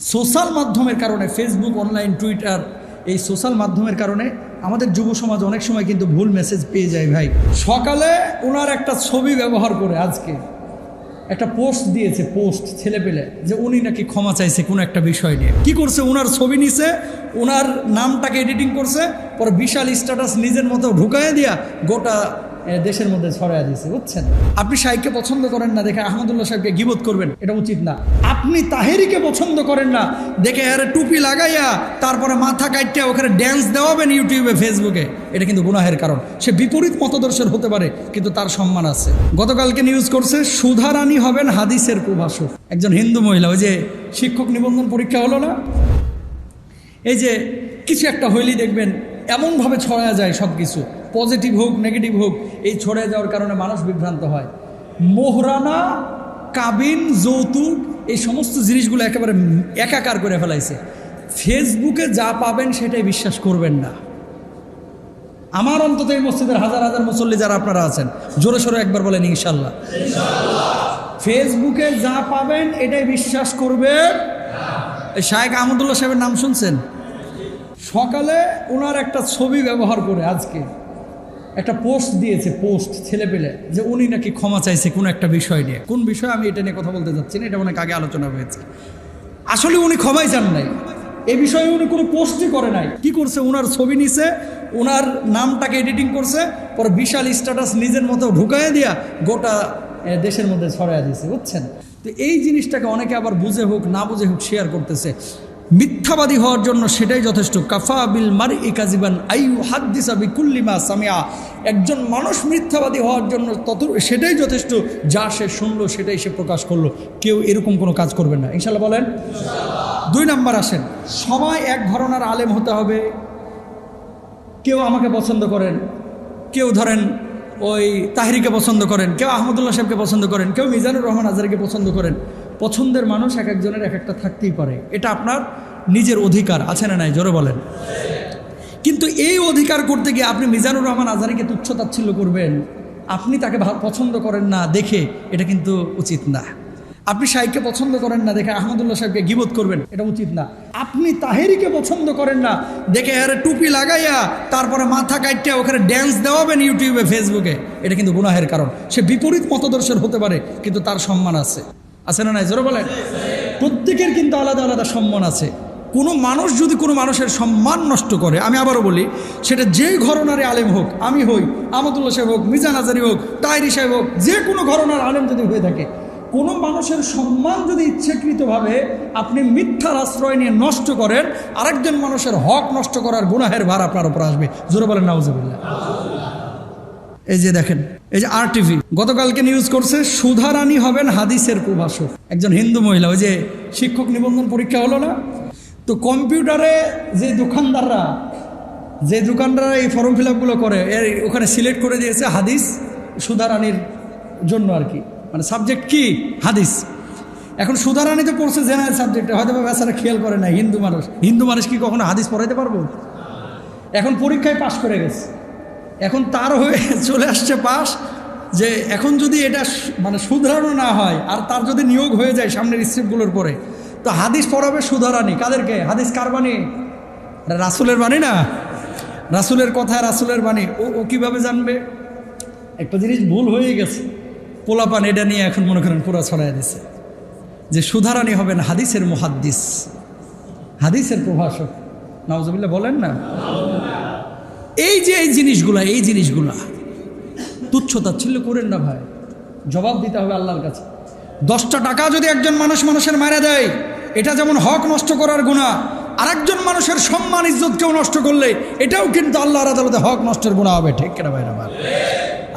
Social মাধ্যমের কারণে Facebook online Twitter এই সোশ্যাল মাধ্যমের কারণে আমাদের যুব সমাজ অনেক সময় কিন্তু ভুল মেসেজ পেয়ে যায় ভাই। সকালে ওনার একটা ছবি ব্যবহার করে আজকে, একটা পোস্ট দিয়েছে পোস্ট ছেলে পেলে যে উনি নাকি ক্ষমা চাইছে কোনো একটা বিষয় নিয়ে। কি করছে? ওনার ছবি নিছে ওনার নামটাকে এডিটিং করছে, পরে বিশাল স্ট্যাটাস নিজের মতো ঢুকায় দিয়া গোটা দেশের মধ্যে ছড়াইয়া দিয়েছে, বুঝছেন? আপনি শাহিককে পছন্দ করেন না, দেখে আহমদুল্লাহ সাহেবকে গিবত করবেন, এটা উচিত না। আপনি তাহেরিকে পছন্দ করেন না, দেখে আরে টুপি লাগাইয়া তারপরে মাথা কাটিয়া ওখানে ড্যান্স দেওয়াবেন ইউটিউবে ফেসবুকে এটা কিন্তু গুনাহের কারণ। সে বিপরীত মতদর্শের হতে পারে, কিন্তু তার সম্মান আছে। গতকালকে নিউজ করছে, সুধারানী হবেন হাদিসের প্রভাষক। একজন হিন্দু মহিলা, ওই যে শিক্ষক নিবন্ধন পরীক্ষা হলো না? এই যে, কিছু একটা হইলেই দেখবেন, এমনভাবে ছড়া যায় সব কিছু পজিটিভ হোক, নেগেটিভ হোক, এই ছড়ে যাওয়ার কারণে মানুষ বিভ্রান্ত হয়। মোহরানা, কাবিন, যৌতুক, এই সমস্ত জিনিসগুলো একেবারে একাকার করে ফেলাইছে। ফেসবুকে যা পাবেন সেটাই বিশ্বাস করবেন না। আমার অন্তত এই মসজিদের হাজার হাজার মুসল্লি যারা আপনারা আছেন, জোরে সোরে একবার বলেন ইনশাল্লাহ ফেসবুকে যা পাবেন এটাই বিশ্বাস করবেন। এই শায়েক আহমদুল্লাহ সাহেবের নাম শুনছেন? সকালে ওনার একটা ছবি ব্যবহার করে আজকে। একটা পোস্ট দিয়েছে পোস্ট ছেলে পেলে যে উনি নাকি ক্ষমা চাইছে কোনো একটা বিষয় নিয়ে। কোন বিষয়ে আমি এটা নিয়ে কথা বলতে যাচ্ছি না, এটা অনেক আগে আলোচনা হয়েছে। আসলে উনি ক্ষমাই চান নাই। এ বিষয়ে উনি কোনো পোস্টই করে নাই। কি করছে? ওনার ছবি নিছে ওনার নামটাকে এডিটিং করছে, পরে বিশাল স্ট্যাটাস নিজের মতো ঢুকায় দিয়া গোটা দেশের মধ্যে ছড়াইয়া দিয়েছে বুঝছেন? তো এই জিনিসটাকে অনেকে আবার বুঝে হোক, না বুঝে হোক শেয়ার করতেছে। মিথ্যাবাদী হওয়ার জন্য সেটাই যথেষ্ট। কাফা বিল মারি কাজিবান আইউ হাদ্দিসা বিকুল্লিমা সামিয়া একজন মানুষ মিথ্যাবাদী হওয়ার জন্য তত সেটাই যথেষ্ট, যা সে শুনলো সেটাই সে প্রকাশ করল। কেউ এরকম কোনো কাজ করবে না। ইনশাল্লাহ বলেন। দুই নাম্বার আসেন। সবাই এক ধরনের আলেম হতে হবে। কেউ আমাকে পছন্দ করেন। কেউ ধরেন ওই তাহরিকে পছন্দ করেন। কেউ আহমদুল্লাহ সাহেবকে পছন্দ করেন। কেউ মিজানুর রহমান আজারিকে পছন্দ করেন। পছন্দের মানুষ এক একজনের এক একটা থাকতেই পারে। এটা আপনার নিজের অধিকার, আছে না নাই? জোরে বলেন। কিন্তু এই অধিকার করতে গিয়ে আপনি মিজানুর রহমান আজারিকে তুচ্ছ তাচ্ছিল্য করবেন, আপনি তাকে পছন্দ করেন না দেখে এটা কিন্তু উচিত না। আপনি শাহিককে পছন্দ করেন না দেখে আহমদুল্লাহ সাহেবকে গিবোধ করবেন, এটা উচিত না। আপনি তাহেরিকে পছন্দ করেন না দেখে, আরে টুপি লাগাইয়া তারপরে মাথা কাটিয়া ওখানে ড্যান্স দেওয়াবেন ইউটিউবে, ফেসবুকে। এটা কিন্তু গুনাহের কারণ। সে বিপরীত মতদর্শের হতে পারে, কিন্তু তার সম্মান আছে। আছে না নাই? জোরে বলেন। প্রত্যেকের কিন্তু আলাদা আলাদা সম্মান আছে। কোনো মানুষ যদি কোনো মানুষের সম্মান নষ্ট করে, আমি আবারও বলি, সেটা যে ঘরনারে আলেম হোক, আমি হই আমদুল্লাহ সাহেব হোক, মিজান আজারি হোক, তাইরি সাহেব হোক, যে কোনো ঘরনার আলেম যদি হয়ে থাকে, কোনো মানুষের সম্মান যদি ইচ্ছাকৃতভাবে আপনি মিথ্যার আশ্রয় নিয়ে নষ্ট করেন, আরেকজন মানুষের হক নষ্ট করার গুনাহের ভার আপনার উপর আসবে। জোরে বলেন, নাউজুবিল্লাহ। এই যে দেখেন, এই যে আর টিভি গতকালকে নিউজ করছে সুধারানী হবেন হাদিসের প্রভাষক, একজন হিন্দু মহিলা, ওই যে শিক্ষক নিবন্ধন পরীক্ষা হলো না? তো কম্পিউটারে যে দোকানদাররা যে দোকানদাররা এই ফর্ম ফিল আপগুলো করে, এর ওখানে সিলেক্ট করে দিয়েছে হাদিস সুধারানীর জন্য আর কি। মানে সাবজেক্ট কি? হাদিস। এখন সুধারানী তো পড়ছে জেনারেল সাবজেক্টে হয়তো বা বেচারা খেয়াল করে না হিন্দু মানুষ। হিন্দু মানুষ কি কখনো হাদিস পড়াইতে পারব? এখন পরীক্ষায় পাশ করে গেছে। এখন তার হয়ে চলে আসছে পাশ যে এখন যদি এটা মানে শুধরানো না হয়, আর তার যদি নিয়োগ হয়ে যায় সামনের স্টেপগুলোর পরে, তো হাদিস পড়াবে সুধারানি কাদেরকে? হাদিস কার বাণী? রাসুলের বাণী না? রাসুলের কথা রাসুলের বাণী। ও ও কীভাবে জানবে? একটা জিনিস ভুল হয়ে গেছে। পোলাপান এটা নিয়ে এখন মনে করেন পুরো ছড়াই দিছে। যে সুধারানি হবেন হাদিসের মুহাদ্দিস। হাদিসের প্রভাষক। নওয়াজবিল্লা বলেন না? এই যে এই জিনিসগুলা এই জিনিসগুলা তুচ্ছ তাচ্ছিল্য করেন না ভাই। জবাব দিতে হবে আল্লাহর কাছে। দশটা টাকা যদি একজন মানুষ মানুষের মারা দেয়, এটা যেমন হক নষ্ট করার গুণা, আরেকজন মানুষের সম্মান ইজ্জত কেউ নষ্ট করলে, এটাও কিন্তু আল্লাহর আদালতে হক নষ্টের গুণা হবে। ঠিক কেনা ভাই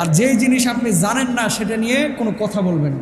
আর যেই জিনিস আপনি জানেন না, সেটা নিয়ে কোনো কথা বলবেন।